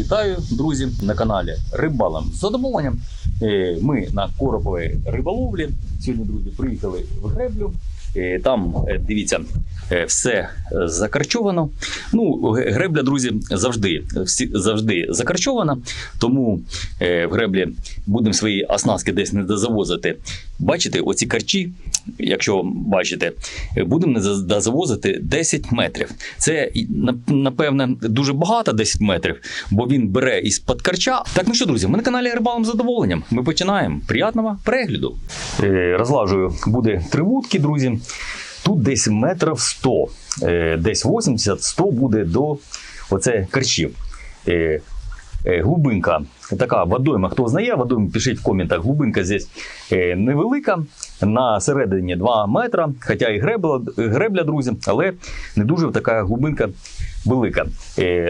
Вітаю, друзі, на каналі Рибалом з задоволенням. Е, Ми на Короповій риболовлі. Сьогодні, друзі, приїхали в греблю. Е, Там, е, дивіться, е, все закарчовано. Ну, гребля, друзі, завжди, всі, завжди закарчована. Тому в греблі будемо свої оснастки десь не дозавозити. Бачите, оці карчі, якщо бачите, будемо не за- дозавозити 10 метрів. Це напевне дуже багато 10 метрів, бо він бере із-під карча. Так, ну що, друзі, ми на каналі Рибалом з задоволенням. Ми починаємо. Приятного перегляду. Розлажую, буде три вудки, друзі. Тут десь метрів 100, е, десь 80-100 буде до оце карчів. Е, е, така водойма. Хто знає водойму, пишіть в коментах. Глибинка здесь невелика, на середині 2 метра, хоча і гребля, гребля, друзі, але не дуже така глибинка велика.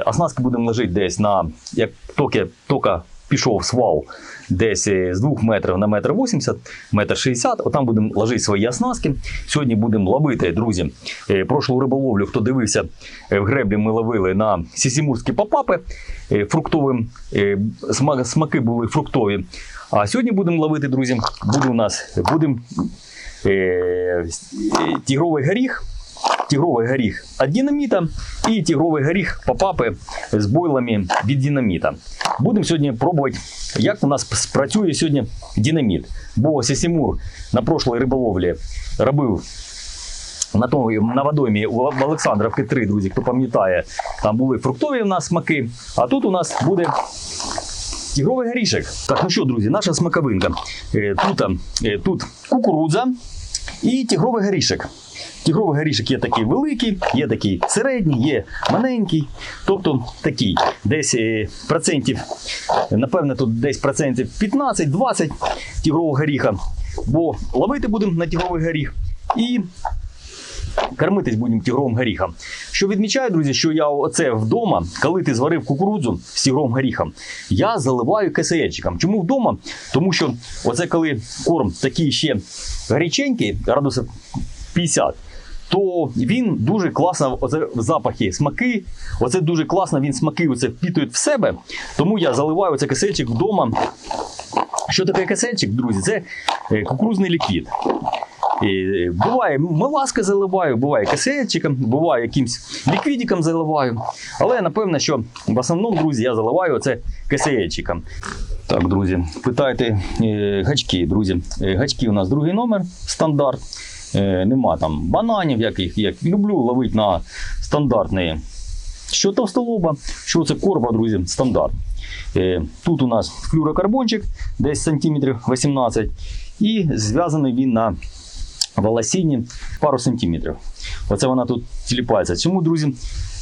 Оснастки будемо лежати десь на, як тільки, тільки пішов свал, десь е, з 2 метрів на метр 80, метр 60, отам будемо ложити свої оснастки. Сьогодні будемо ловити, друзі. Е, прошлу риболовлю, хто дивився, е, в греблі ми ловили на сісімурські попапи фруктовим. Смаки були фруктові. А сьогодні будемо ловити, друзі. Буде у нас будемо тігровий горіх. Тігровий горіх від динаміта і тігровий горіх попапи з бойлами від динаміта. Будемо сьогодні пробувати, як у нас спрацює сьогодні динаміт. Бо Сесімур на прошлій риболовлі робив на тому на водоймі у Олександровки 3, друзі, хто пам'ятає, там були фруктові у нас смаки, а тут у нас буде тігровий горішок. Так, ну що, друзі, наша смаковинка. Е, Тут, е, тут кукурудза і тігровий горішок. Тігровий горішок є такий великий, є такий середній, є маленький. Тобто такий десь е, процентів, напевне, тут десь процентів 15-20 тігрового горіха. Бо ловити будемо на тігровий горіх і кормитись будемо тігровим горіхом. Що відмічаю, друзі, що я оце вдома, коли ти зварив кукурудзу з тігровим горіхом, я заливаю кисеєчиком. Чому вдома? Тому що оце коли корм такий ще гаряченький, градусів 50, то він дуже класно, оце запахи, смаки, оце дуже класно він смаки оце впітує в себе. Тому я заливаю оце кисельчик вдома. Що таке кисельчик, друзі? Це е, кукурузний ліквід. І буває меласка заливаю, буває кисельчиком, буває якимсь ліквідиком заливаю. Але напевно, що в основному, друзі, я заливаю це кисельчиком. Так, друзі, питайте е, гачки, друзі. Е, гачки у нас другий номер, стандарт. Е, нема там бананів, яких як люблю ловити на стандартні. Що товстолоба, що це корба, друзі, стандарт. Е, тут у нас флюрокарбончик, десь сантиметрів 18, і зв'язаний він на волосінні пару сантиметрів. Оце вона тут тіліпається. Чому, друзі,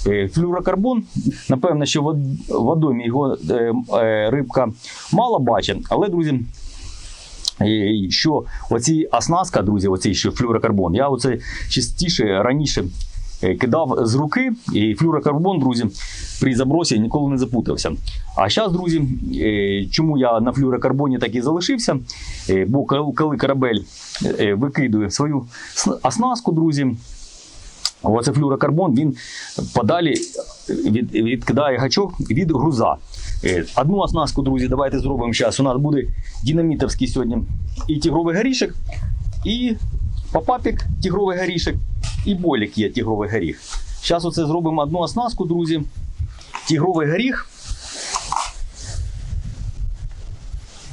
е, флюрокарбон, напевно, що в водоймі його е, е, рибка мало бачить, але, друзі, е, що оці оснастка, друзі, оцей що флюрокарбон, я оце частіше раніше е, кидав з руки, і флюрокарбон, друзі, при забросі ніколи не запутався. А зараз, друзі, е, чому я на флюрокарбоні так і залишився? Е, Бо коли корабель викидує свою оснастку, друзі, оце флюрокарбон він подалі від, відкидає гачок від груза. Е, Одну оснастку, друзі, давайте зробимо зараз. У нас буде динамітовський сьогодні і тігровий горішок, і попапік тігровий горішок, і болік є тігровий горіх. Зараз оце зробимо одну оснастку, друзі. Тігровий горіх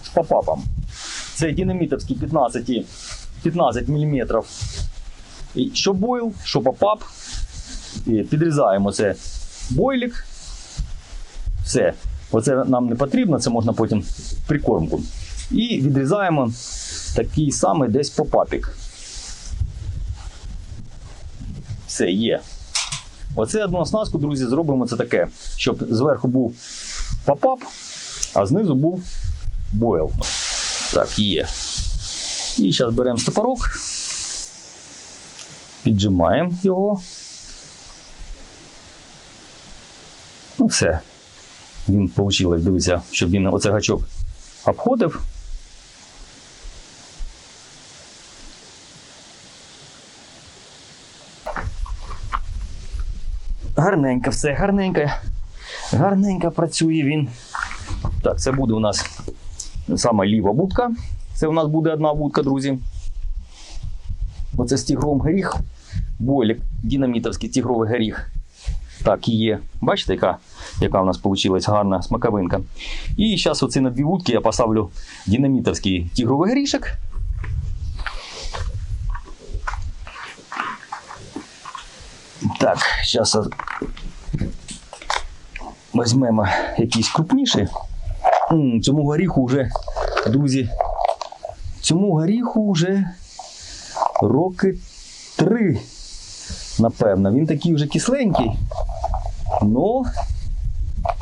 з попапом. Це динамітовський 15, 15 мм. Що бойл, що попап. І підрізаємо це бойлік. Все. Оце нам не потрібно, це можна потім прикормку. І відрізаємо такий самий десь попапік. Все, є. Оце одну оснастку, друзі, зробимо це таке, щоб зверху був попап, а знизу був бойл. Так, є. І зараз беремо стопорок, піджимаємо його. Ну, все. Він вийшло, дивіться, щоб він оце гачок обходив. Гарненько все, гарненько. Гарненько працює він. Так, це буде у нас саме ліва будка. Це у нас буде одна будка, друзі. Оце з тігровим горіх. Бойлік динамітовський тігровий горіх. Так, і є. Бачите, яка, яка у нас вийшла гарна смаковинка. І зараз оці на дві вудки я поставлю динамітовський тігровий горішок. Так, зараз візьмемо якийсь крупніший. Цьому горіху вже, друзі, цьому горіху вже роки три, напевно. Він такий вже кисленький, але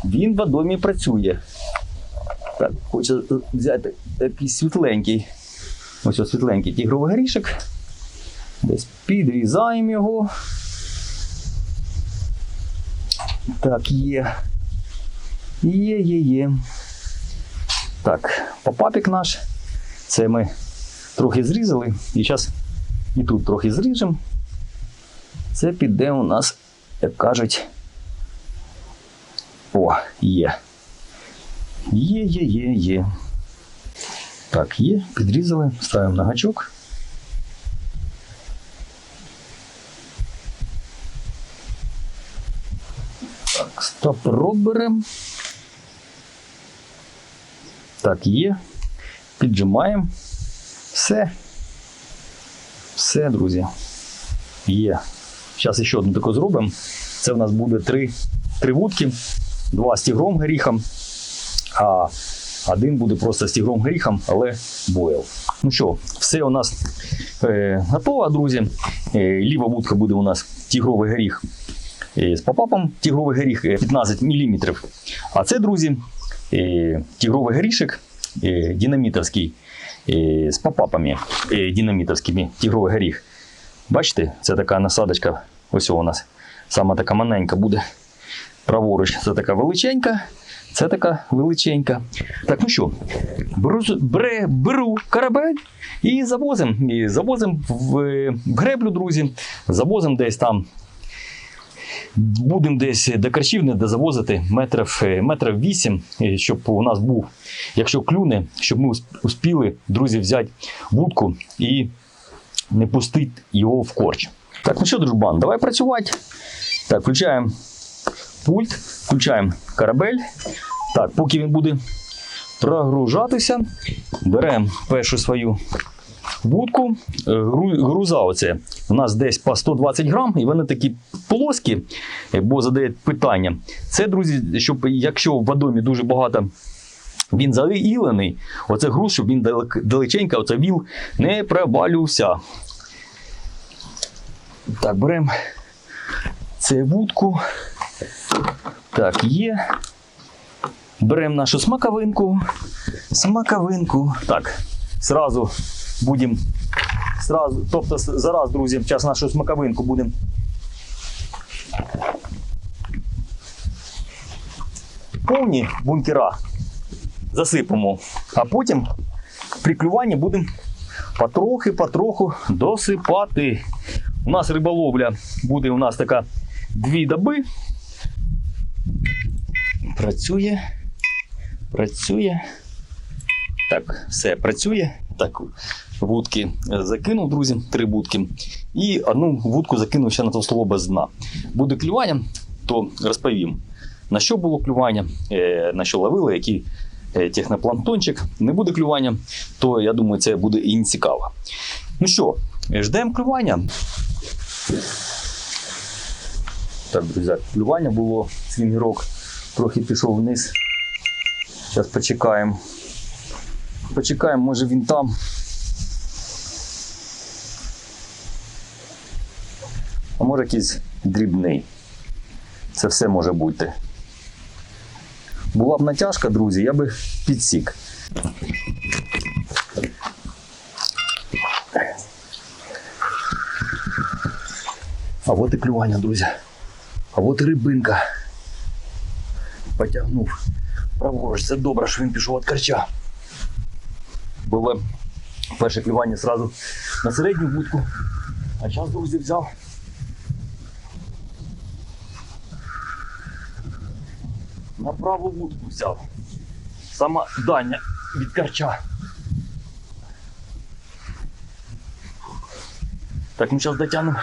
він в домі працює. Так, хочу взяти якийсь світленький. Ось ось світленький тігровий горішок. Десь підрізаємо його. Так, є. Є, є, є. Так, попапік наш. Це ми трохи зрізали. І зараз і тут трохи зріжемо. Це піде у нас, як кажуть. Є. Є, є, є, є. Так, є, підрізали, ставимо на гачок. Так, стоп беремо. Так, є. Піджимаємо. Все. Все, друзі. Є. Зараз ще одну таку зробимо. Це у нас буде три, три вудки, два з тігром горіхом, а один буде просто з тігром горіхом, але бойл. Ну що, все у нас е, готово, друзі. Е, ліва вудка буде у нас тігровий горіх е, з попапом, тігровий горіх е, 15 мм. А це, друзі, е, тігровий горішок е, динамітовський е, з попапами е, динамітовськими тігровий горіх. Бачите, це така насадочка. Ось у нас сама така маленька буде. Праворуч, це така величенька, це така величенька. Так, ну що, беру, беру корабель і завозимо. І завозимо в, в греблю, друзі. Завозимо десь там. Будемо десь до Карчівни, де завозити метрів, е, метрів 8, е, щоб у нас був, якщо клюне, щоб ми успіли, друзі, взяти вудку і не пустити його в корч. Так, ну що, дружбан, давай працювати. Так, включаємо пульт, включаємо корабель. Так, поки він буде прогружатися, беремо першу свою вудку. Е, Груза оце у нас десь по 120 грам, і вони такі плоскі, е, бо задають питання. Це, друзі, щоб якщо в водомі дуже багато він заілений, оце груз, щоб він далеченько, оце віл не провалювався. Так, беремо цю вудку. Так, є. Беремо нашу смаковинку. Смаковинку. Так, сразу будемо. Сразу, тобто зараз, друзі, зараз нашу смаковинку будемо. Повні бункера засипемо, а потім при клюванні будемо потрохи-потроху досипати. У нас риболовля буде у нас така дві доби. Працює. Працює. Так, все працює. Так, вудки закинув, друзі, три вудки. І одну вудку закинув ще на толстоло без дна. Буде клювання, то розповім. На що було клювання, е, на що ловили, який е, технопланктончик. Не буде клювання, то я думаю, це буде і не цікаво. Ну що, ждемо клювання. Так, друзі, клювання було, свінгірок трохи пішов вниз. Зараз почекаємо. Почекаємо, може він там. А може якийсь дрібний. Це все може бути. Була б натяжка, друзі, я би підсік. А от і клювання, друзі. А от і рибинка. Потягнув. Праворуч, це добре, що він пішов від карча. Було перше клювання зразу на середню будку. А зараз, друзі, взяв. На праву вудку взяв. Сама дання від карча. Так, ми зараз дотягнемо,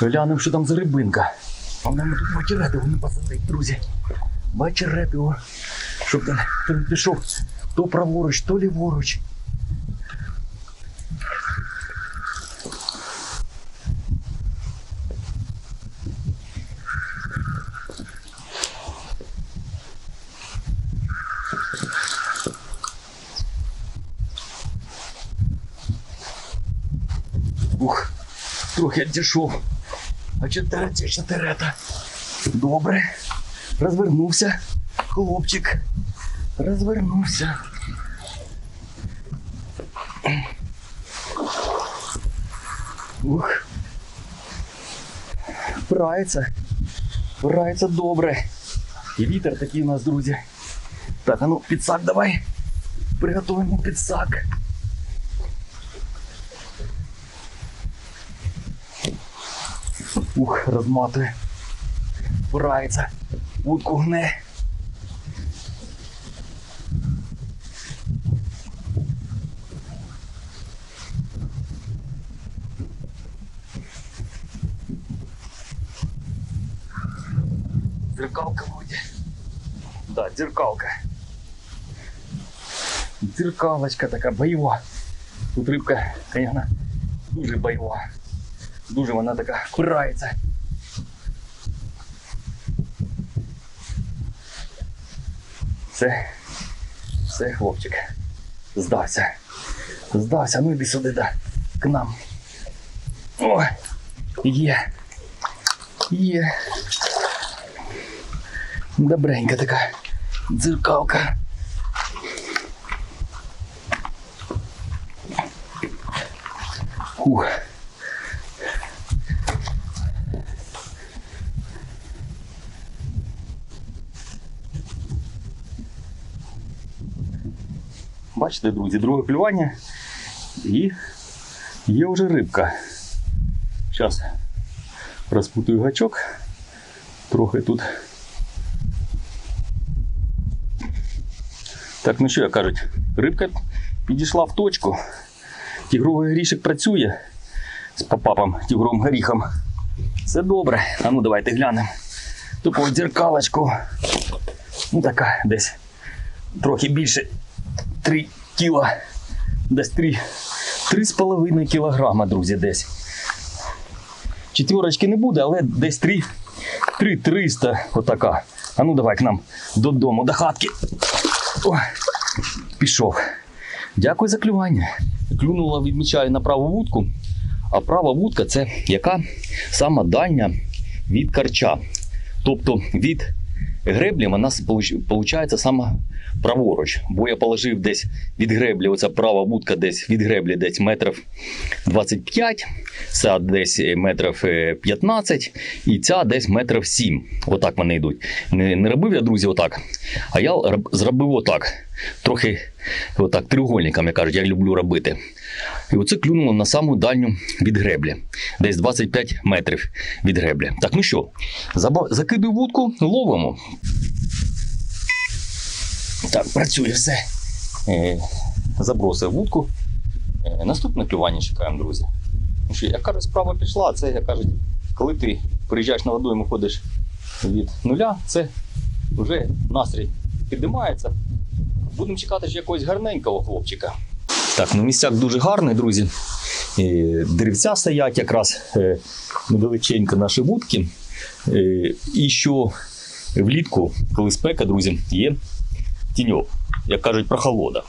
глянемо, що там за рибинка. А нам тут бачерети не посадить, друзі. Бачерети, о. щоб там хто пішов то праворуч, то ліворуч. Ух, трохи відійшов. А чотиреця, чотирета. Добре. Розвернувся. Хлопчик. Розвернувся. Ух. Впирається. Впирається добре. І вітер такий у нас, друзі. Так, а ну, підсак давай. Приготуємо підсак. Ух, розматує. Впирається. Вудку гне. Дзеркалка вроде. Да, дзеркалка. Дзеркалочка така бойова. Тут рибка, конечно, дуже бойова. Дуже вона така впирається. Все, все, хлопчик. Здався. Здався. Ну іди сюди, да. К нам. О, є. Є. Добренька така дзеркалка. Ух. Бачите, друзі, друге клювання і є вже рибка. Зараз розпутую гачок. Трохи тут. Так, ну що як кажуть, рибка підійшла в точку. Тігровий горішок працює з попапом, тігровим горіхом. Все добре. А ну давайте глянемо. Таку дзеркалочку. Ну така десь трохи більше 3 кіла. Десь 3,5 кілограма, друзі, десь. Четверочки не буде, але десь 3, 3 300 отака. А ну давай к нам додому, до хатки. О, пішов. Дякую за клювання. Клюнула, відмічаю на праву вудку. А права вудка це яка сама дальня від карча. Тобто від греблі вона виходить саме праворуч. Бо я положив десь від греблі, оця права вудка десь від греблі десь метрів 25, ця десь метрів е, 15 і ця десь метрів 7. Отак вони йдуть. Не, не робив я, друзі, отак. А я зробив отак. Трохи отак треугольниками кажуть, я люблю робити. І оце клюнуло на саму дальню від греблі, десь 25 метрів від греблі. Так, ну що, закидую вудку, ловимо. Так, працює все. Е, забросив вудку. Е, наступне клювання чекаємо, друзі. Ну що, як кажуть, справа пішла, це, як кажуть, коли ти приїжджаєш на водойму, ходиш від нуля, це вже настрій піднімається. Будемо чекати ж якогось гарненького хлопчика. Так, ну місцяк дуже гарний, друзі. Деревця стоять якраз е, невеличенько наші вудки. Е, І що влітку, коли спека, друзі, є тіньок, як кажуть, прохолода.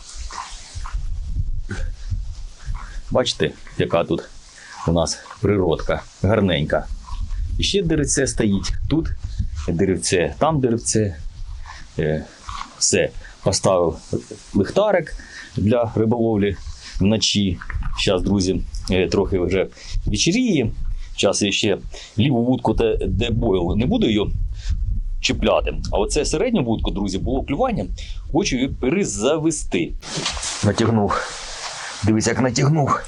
Бачите, яка тут у нас природка гарненька. І ще деревце стоїть. Тут деревце, там деревце. Е, Все. Поставив лихтарик для риболовлі вночі. Зараз, друзі, е, трохи вже вечеріє. Зараз я ще ліву вудку де бойл не буду її чіпляти. А оце середню вудку, друзі, було клювання. Хочу її перезавести. Натягнув. Дивись, як натягнув.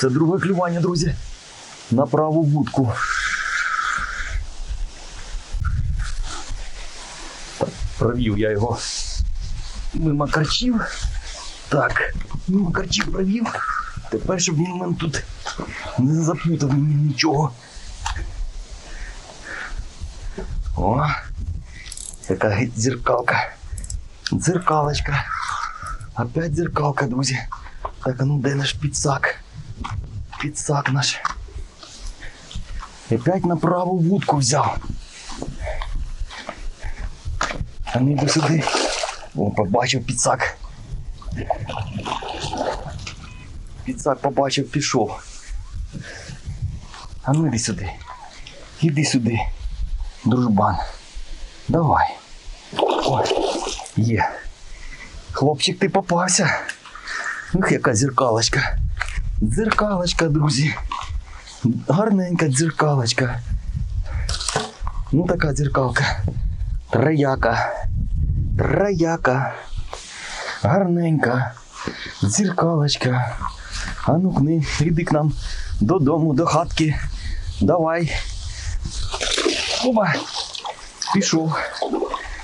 Це друге клювання, друзі. На праву вудку. Так, провів я його мимо карчів. Так, мимо карчів провів. Тепер, щоб він мене тут не заплутав мені нічого. О, яка дзеркалка. Дзеркалочка. Опять дзеркалка, друзі. Так, а ну де наш підсак? Підсак наш. Опять на праву вудку взяв. А ну йду сюди. О, побачив підсак. Підсак побачив, пішов. А ну іди сюди. Іди сюди. Дружбан. Давай. О, є. Хлопчик, ти попався. Ух, яка дзеркалочка. Дзеркалочка, друзі. Гарненька дзеркалочка. Ну, така дзеркалка. Трояка. Трояка. Гарненька. Дзеркалочка. А ну кни, іди к нам додому, до хатки. Давай. Оба. Пішов.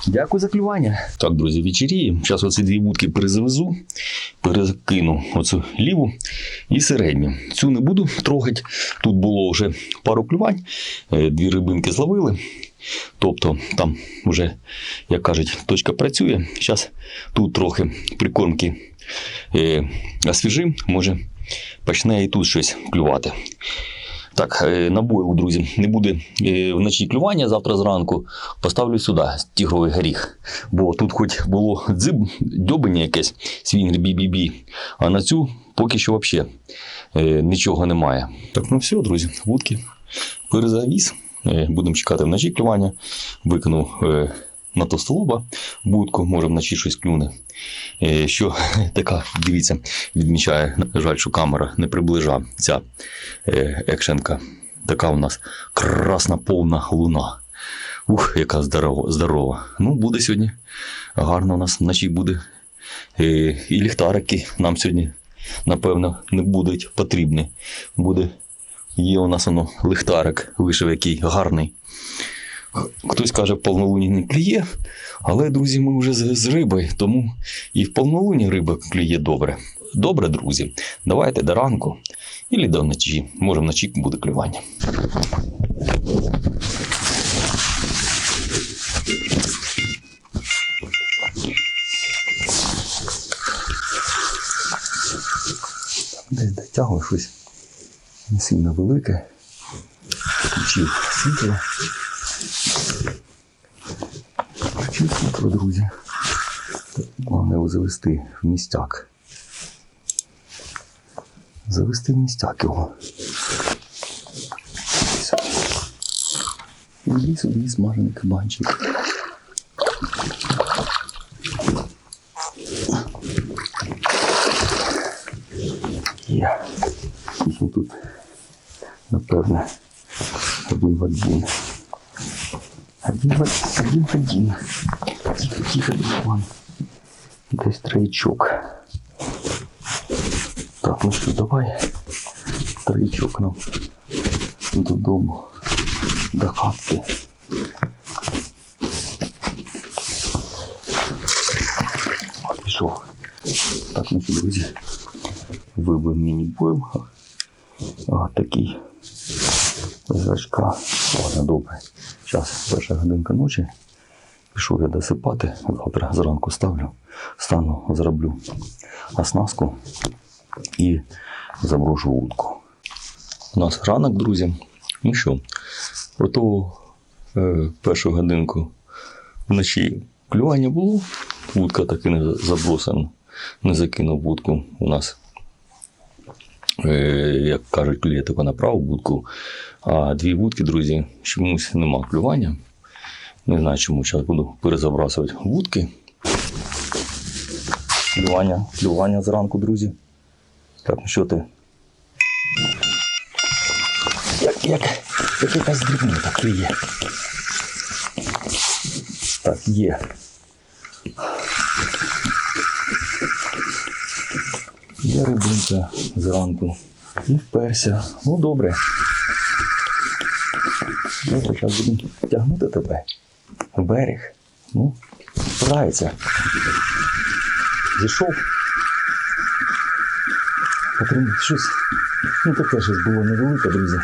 Дякую за клювання. Так, друзі, вечеріє. Зараз оці дві вудки перезавезу, перекину оцю ліву і середню. Цю не буду трогати. Тут було вже пару клювань, е, дві рибинки зловили. Тобто там вже, як кажуть, точка працює. Зараз тут трохи прикормки е, освіжим, може почне і тут щось клювати. Так, е, на бойлу, друзі, не буде е, вночі клювання завтра зранку. Поставлю сюди тігровий горіх. Бо тут хоч було дзиб, дьобання якесь, свінгер бі-бі-бі, а на цю поки що взагалі е, нічого немає. Так, ну все, друзі, вудки перезавіз. Будемо чекати вночі клювання. Викинув на товстолоба будку, може вночі щось клюне. Е, Що така, дивіться, відмічає, на жаль, що камера не приближа ця е, екшенка. Така у нас красна повна луна. Ух, яка здорова. здорова. Ну, буде сьогодні. Гарно у нас вночі буде. Е, І ліхтарики нам сьогодні, напевно, не будуть потрібні. Буде. Є у нас воно ліхтарик, вийшов який гарний. Хтось каже, в повнолунні не клює, але, друзі, ми вже з, з риби, тому і в повнолунні риба клює добре. Добре, друзі. Давайте до ранку і до вночі. Може, вночі буде клювання. Десь дотягую щось не сильно велике. Включив світло. Світло, друзі. Головне його завести в містяк. Завести в містяк його. Іди сюди, смажений кабанчик. Є. Їх тут, напевне, один в один. Один в один. один. Руслан. Десь троєчок. Так, ну що, давай. Троєчок нам додому. До хатки. Пішов. Так, ну що, друзі. Вибив міні-бойл. А, такий. Зрачка. Ладно, добре. Зараз перша годинка ночі. Пішов я досипати. Завтра зранку ставлю. Стану, зроблю оснастку і заброшу вудку. У нас ранок, друзі. Ну що, ото е, першу годинку вночі клювання було. Вудка так і не забросена. Не закинув вудку у нас е, як кажуть, клює тільки на праву будку, а дві вудки, друзі, чомусь нема клювання. Не знаю, чому зараз буду перезабрасувати вудки. Клювання, клювання зранку, друзі. Так, ну що ти? Як, як, як якась дрібнита клює. Так, є. Є рибинка зранку. І вперся. Ну добре. Добре, зараз будемо тягнути тебе берег. Ну, впирається. Зійшов. Потрібно щось. Ну таке щось було невелике, друзі.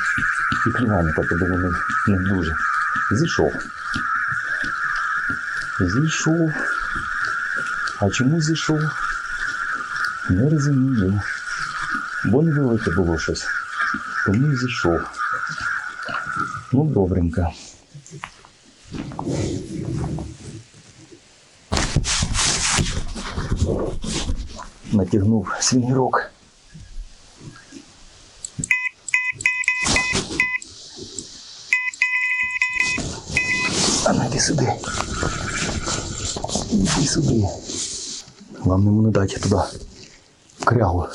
І клювання таке було не, не дуже. Зійшов. Зійшов. А чому зійшов? Не розумію. Бо невелике було щось. Тому зійшов. Ну, добренько. Натягнув свінгірок. А ну сюди. Іди сюди. Йому не дати туди крягу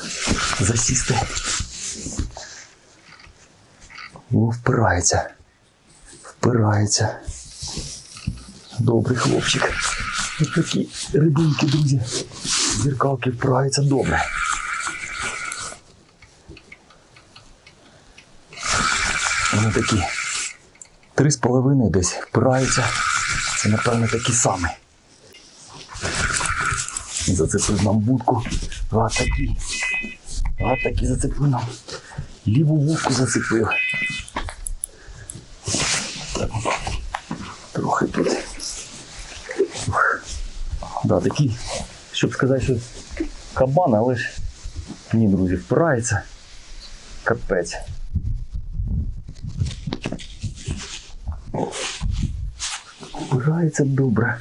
засісти. О, впирається. Впирається. Добрий хлопчик. Ось такі рибинки, друзі. Зеркалки впираються добре. Вони такі три з половиною десь впираються. Це, напевно, такі самі. Зацепив нам будку. А такі. А такі зацепив нам. Ліву вудку зацепив. Так, трохи тут. Да, такий, щоб сказати, що кабан, але ж ні, друзі, впирається. Капець. Впирається добре.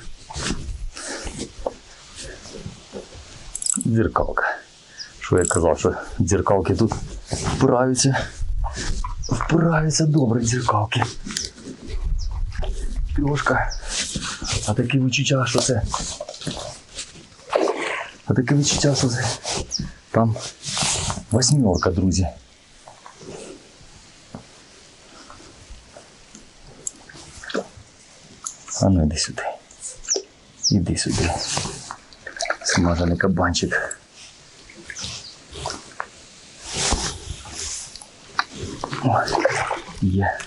Дзеркалка. Що я казав, що дзеркалки тут впираються. Впираються добре дзеркалки. Трошка. А таке відчуття, що це. А таке відчуття, що це. Там восьмерка, друзі. А ну іди сюди. Іди сюди. Смажений кабанчик. Ось, є.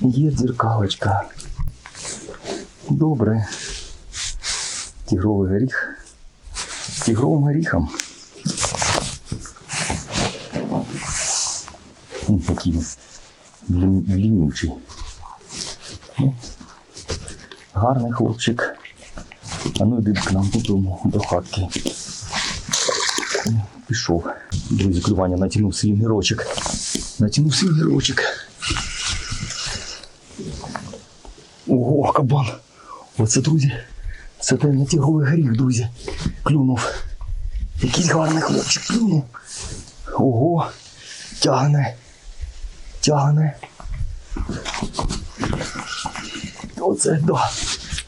Є дзеркалочка. Добре. Тігровий горіх. Тігровим горіхом. Він такий лі- лінючий. Ну, гарний хлопчик. А ну йди к нам додому, до хатки. Пішов. Друзі, клювання натягнув свій гірочок. Натягнув свій гірочок. Ого, кабан. Оце, друзі. Це той натяговий горіх, друзі. Клюнув. Якийсь гарний хлопчик клюнув. Ого. Тягне. Тягне. Оце да.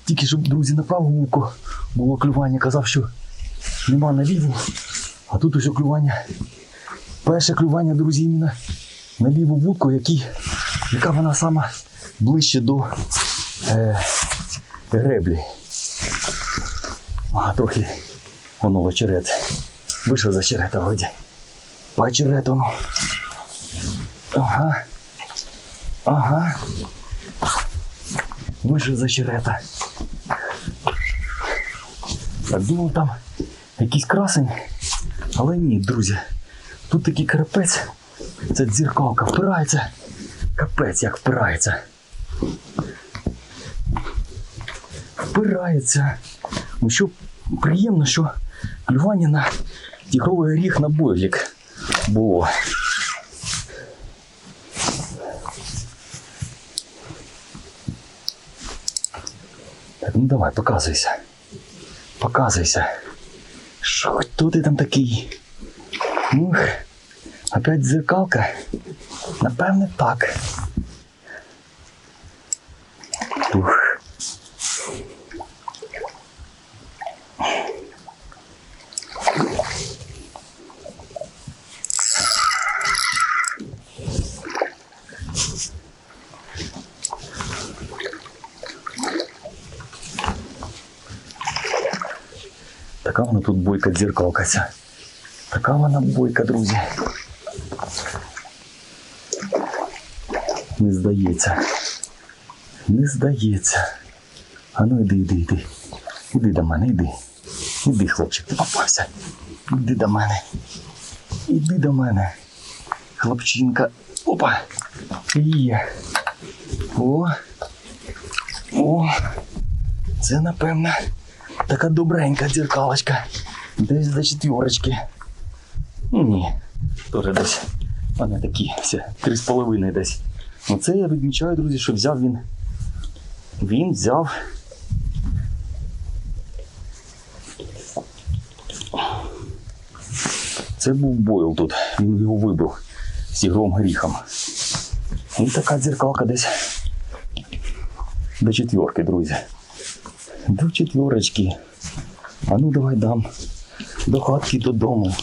Тільки щоб, друзі, на праву вуку було клювання. Казав, що нема на ліву. А тут ось клювання. Перше клювання, друзі, іменно на ліву вудку, який, яка вона сама ближче до е, греблі. А, трохи воно очерет. Вийшов за черета вроді. По очерет воно. Ага. Ага. Вийшов за черета. Так, думав там якийсь красень. Але ні, друзі. Тут такий карапець. Це дзеркалка впирається. Капець як впирається. Впирається. Ну що приємно, що клювання тігровий горіх на бойлік було. Так, ну давай, показуйся. Показуйся. Що хто ти там такий? Ух, опять зеркалка? Напевне, так. Ух. Така вона тут бойка дзеркалка ця. Така вона бойка, друзі. Не здається. Не здається. А ну іди, іди, іди. Іди до мене, іди. Іди, хлопчик, ти попався. Іди до мене. Іди до мене. Хлопчинка. Опа. Є. О. О. Це, напевно, така добренька дзеркалочка. Десь до четверочки. Ні. Тоже десь. Вони такі все. Три з половиною десь. Оце я відмічаю, друзі, що взяв він. Він взяв. Це був бойл тут. Він його вибив з ігровим горіхом. І така дзеркалка десь до четверки, друзі. До четверочки. А ну давай дам. До хатки додому.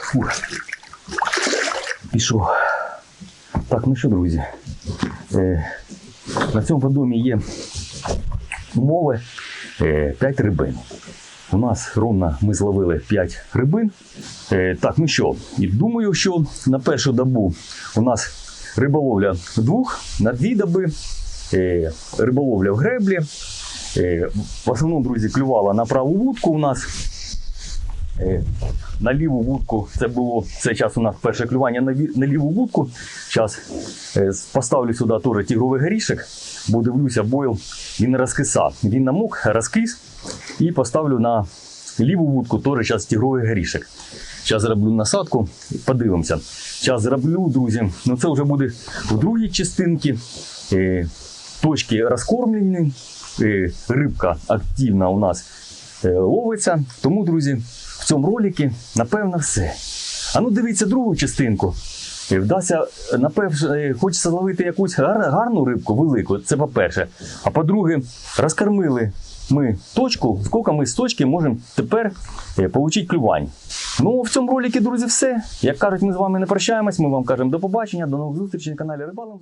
Фух. Пішов. Так, ну що, друзі. Е, на цьому подомі є умови е, 5 рибин. У нас ровно ми зловили 5 рибин. Е, так, ну що, і думаю, що на першу добу у нас риболовля двох, на дві доби риболовля в греблі. Е, в основному, друзі, клювала на праву вудку у нас. Е, на ліву вудку це було це час у нас перше клювання на, на ліву вудку. Зараз е, поставлю сюди теж тігровий горішок, бо дивлюся, бойл він розкисав. Він намок, розкис. І поставлю на ліву вудку теж зараз тігровий горішок. Зараз зроблю насадку, подивимося. Зараз зроблю, друзі. Ну це вже буде у другій частинці. Точки розкормлені, рибка активна у нас е, ловиться. Тому, друзі, в цьому роликі, напевно, все. А ну дивіться другу частинку. Е, Вдасться, е, хочеться зловити якусь гарну рибку, велику, це по-перше. А по-друге, розкормили ми точку, скільки ми з точки можемо тепер отримати клювань. Ну, в цьому роликі, друзі, все. Як кажуть, ми з вами не прощаємось, ми вам кажемо до побачення, до нових зустрічей на каналі Рибалом.